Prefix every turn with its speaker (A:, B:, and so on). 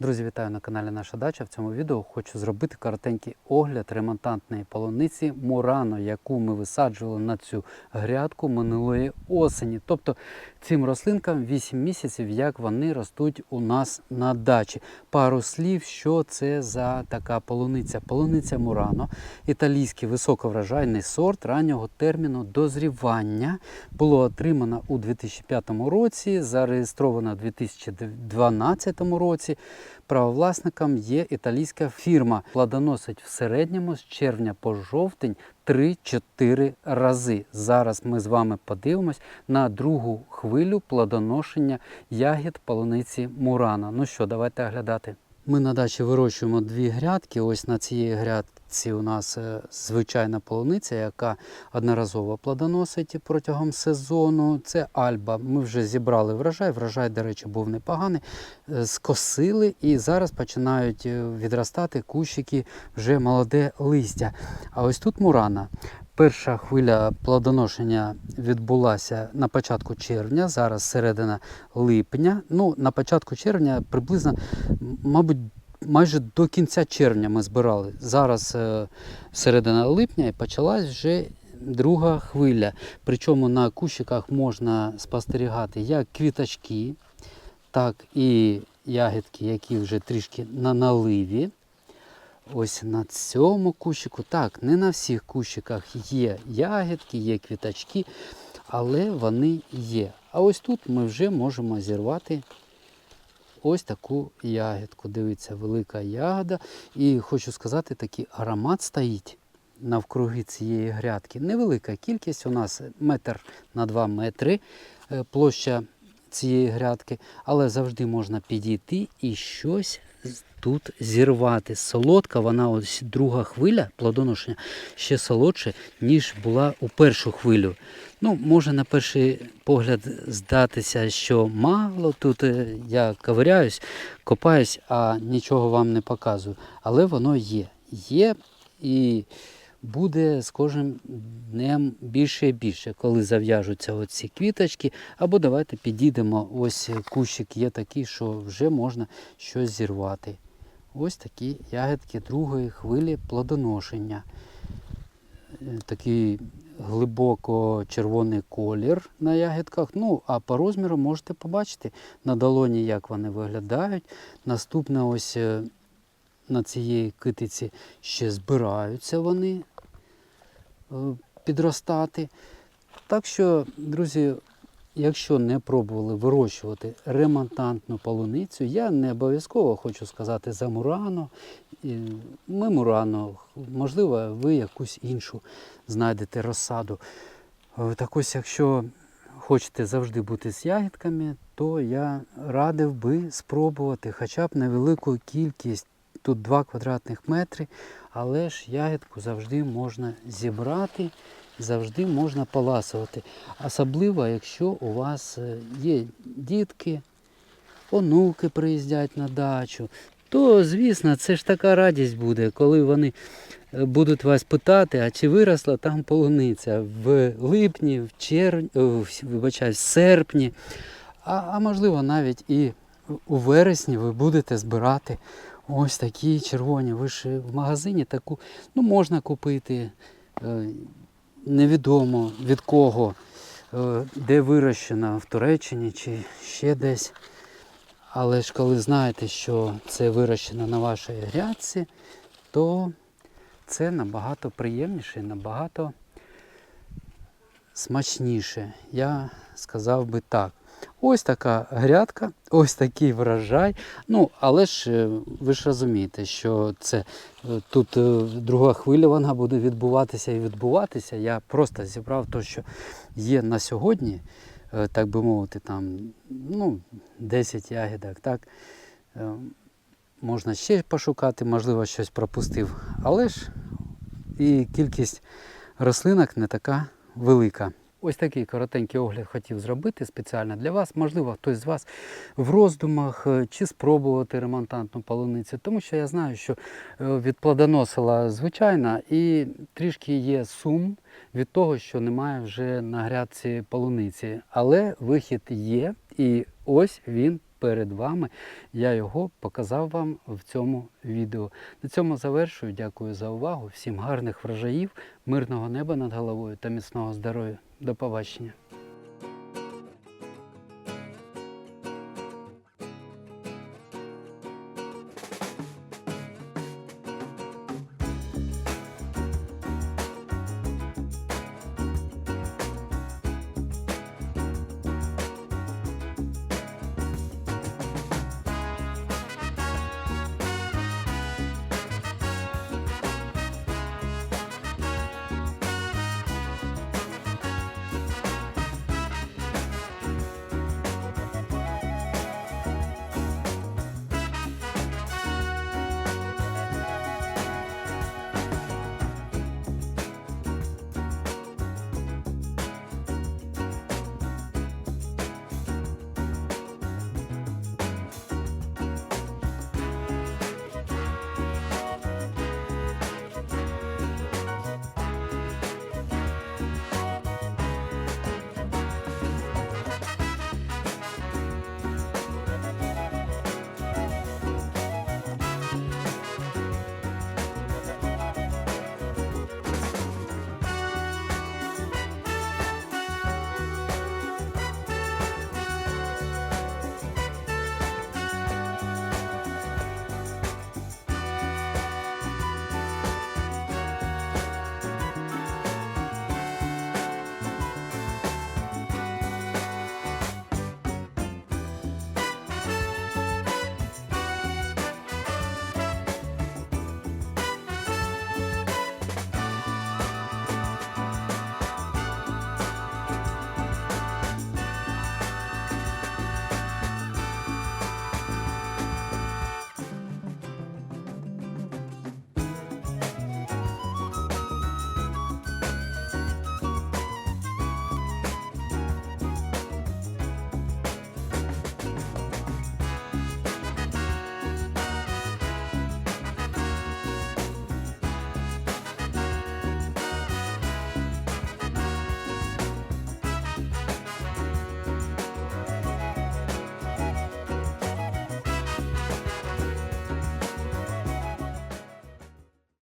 A: Друзі, вітаю на каналі Наша Дача. В цьому відео хочу зробити коротенький огляд ремонтантної полуниці Мурано, яку ми висаджували на цю грядку минулої осені. Тобто цим рослинкам 8 місяців, як вони ростуть у нас на дачі. Пару слів, що це за така полуниця. Полуниця Мурано, італійський високоврожайний сорт раннього терміну дозрівання. Було отримано у 2005 році, зареєстровано у 2012 році. Правовласником є італійська фірма. Плодоносить в середньому з червня по жовтень 3-4 рази. Зараз ми з вами подивимось на другу хвилю плодоношення ягід полуниці Мурана. Ну що, давайте оглядати. Ми на дачі вирощуємо дві грядки. Ось на цій грядці у нас е, звичайна полуниця, яка одноразово плодоносить протягом сезону. Це альба. Ми вже зібрали врожай. Врожай, до речі, був непоганий. Е, Скосили і зараз починають е, відростати кущики вже молоде листя. А ось тут мурана. Перша хвиля плодоношення відбулася на початку червня, зараз середина липня. Ну, на початку червня приблизно, мабуть, майже до кінця червня ми збирали. Зараз е, середина липня і почалась вже друга хвиля. Причому на кущиках можна спостерігати як квіточки, так і ягідки, які вже трішки на наливі. Ось на цьому кущику. Так, не на всіх кущиках є ягідки, є квіточки, але вони є. А ось тут ми вже можемо зірвати ось таку ягідку. Дивіться, велика ягода. І хочу сказати, такий аромат стоїть навкруги цієї грядки. Невелика кількість, у нас метр на 2 метри е, площа цієї грядки, але завжди можна підійти і щось тут зірвати. Солодка, вона ось друга хвиля плодоношення ще солодше, ніж була у першу хвилю. Ну, може на перший погляд здатися, що мало тут е, я ковиряюсь, копаюсь, а нічого вам не показую. Але воно є. Є і буде з кожним днем більше і більше, коли зав'яжуться оці квіточки. Або давайте підійдемо. Ось кущик є такий, що вже можна щось зірвати. Ось такі ягідки другої хвилі плодоношення. Е, Такий глибоко червоний колір на ягідках. Ну, а по розміру можете побачити на долоні, як вони виглядають. Наступне ось е, на цієї китиці ще збираються вони е, підростати. Так що, друзі, якщо не пробували вирощувати ремонтантну полуницю, я не обов'язково хочу сказати за Мурано. Ми можливо, ви якусь іншу знайдете розсаду. Е, Так ось, якщо хочете завжди бути з ягідками, то я радив би спробувати хоча б невелику кількість, тут 2 квадратних метри, але ж ягідку завжди можна зібрати, завжди можна поласувати. Особливо, якщо у вас е, є дітки, онуки приїздять на дачу, то, звісно, це ж така радість буде, коли вони е, будуть вас питати, а чи виросла там полуниця в липні, в червні, вибачаюсь, в серпні, а, а можливо навіть і у вересні ви будете збирати ось такі червоні. Ви ж в магазині таку ну, можна купити, е, невідомо від кого, е, де вирощена в Туреччині чи ще десь. Але ж коли знаєте, що це вирощено на вашій грядці, то це набагато приємніше, і набагато смачніше. Я сказав би так. Ось така грядка, ось такий врожай. Ну, але ж е, ви ж розумієте, що це е, тут е, друга хвиля вона буде відбуватися і відбуватися. Я просто зібрав те, що є на сьогодні, так би мовити, там ну, 10 ягідок. Так? Можна ще пошукати, можливо, щось пропустив. Але ж і кількість рослинок не така велика. Ось такий коротенький огляд хотів зробити спеціально для вас. Можливо, хтось з вас в роздумах е, чи спробувати ремонтантну полуницю, тому що я знаю, що е, відплодоносила звичайна і трішки є сум від того, що немає вже на грядці полуниці. Але вихід є, і ось він перед вами. Я його показав вам в цьому відео. На цьому завершую. Дякую за увагу. Всім гарних врожаїв, мирного неба над головою та міцного здоров'я. До побачення.